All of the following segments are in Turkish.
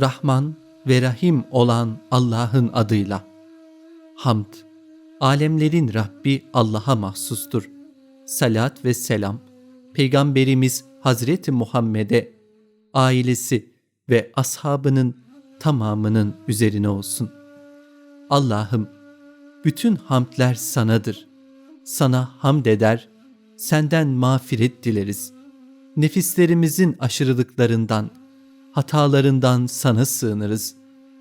Rahman ve Rahim olan Allah'ın adıyla. Hamd, alemlerin Rabbi Allah'a mahsustur. Salat ve selam, Peygamberimiz Hazreti Muhammed'e, ailesi ve ashabının tamamının üzerine olsun. Allah'ım, bütün hamdler sanadır. Sana hamd eder, senden mağfiret dileriz. Nefislerimizin aşırılıklarından, hatalarından sana sığınırız.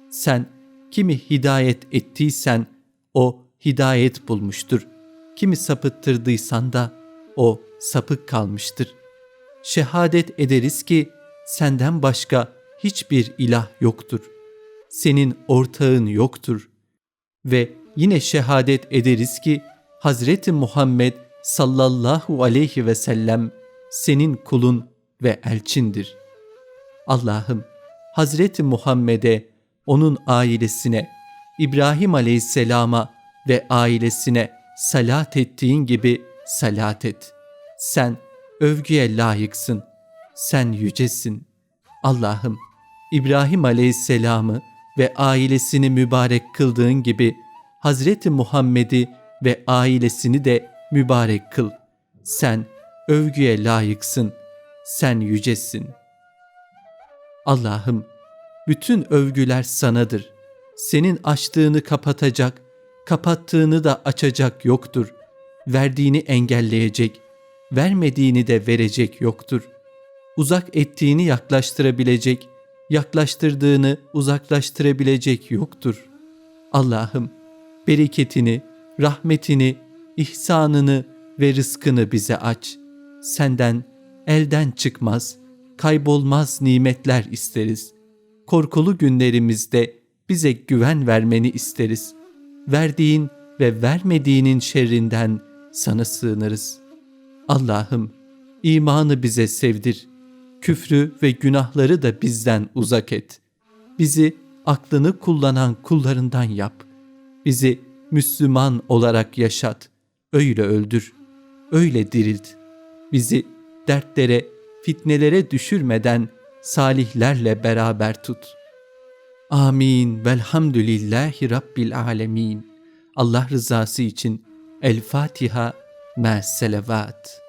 Sen kimi hidayet ettiysen o hidayet bulmuştur. Kimi sapıttırdıysan da o sapık kalmıştır. Şehadet ederiz ki senden başka hiçbir ilah yoktur. Senin ortağın yoktur. Ve yine şehadet ederiz ki Hazreti Muhammed sallallahu aleyhi ve sellem senin kulun ve elçindir. Allah'ım Hazreti Muhammed'e, onun ailesine, İbrahim aleyhisselama ve ailesine salat ettiğin gibi salat et. Sen övgüye layıksın. Sen yücesin. Allah'ım İbrahim aleyhisselamı ve ailesini mübarek kıldığın gibi Hazreti Muhammed'i ve ailesini de mübarek kıl. Sen övgüye layıksın. Sen yücesin. Allah'ım bütün övgüler sanadır. Senin açtığını kapatacak, kapattığını da açacak yoktur. Verdiğini engelleyecek, vermediğini de verecek yoktur. Uzak ettiğini yaklaştırabilecek, yaklaştırdığını uzaklaştırabilecek yoktur. Allah'ım bereketini, rahmetini, ihsanını ve rızkını bize aç. Senden elden çıkmaz, kaybolmaz nimetler isteriz. Korkulu günlerimizde bize güven vermeni isteriz. Verdiğin ve vermediğinin şerrinden sana sığınırız. Allah'ım imanı bize sevdir. Küfrü ve günahları da bizden uzak et. Bizi aklını kullanan kullarından yap. Bizi Müslüman olarak yaşat. Öyle öldür. Öyle dirilt. Bizi dertlere, fitnelere düşürmeden salihlerle beraber tut. Amin. Velhamdülillahi Rabbil alemin. Allah rızası için El Fatiha. Me'selevat.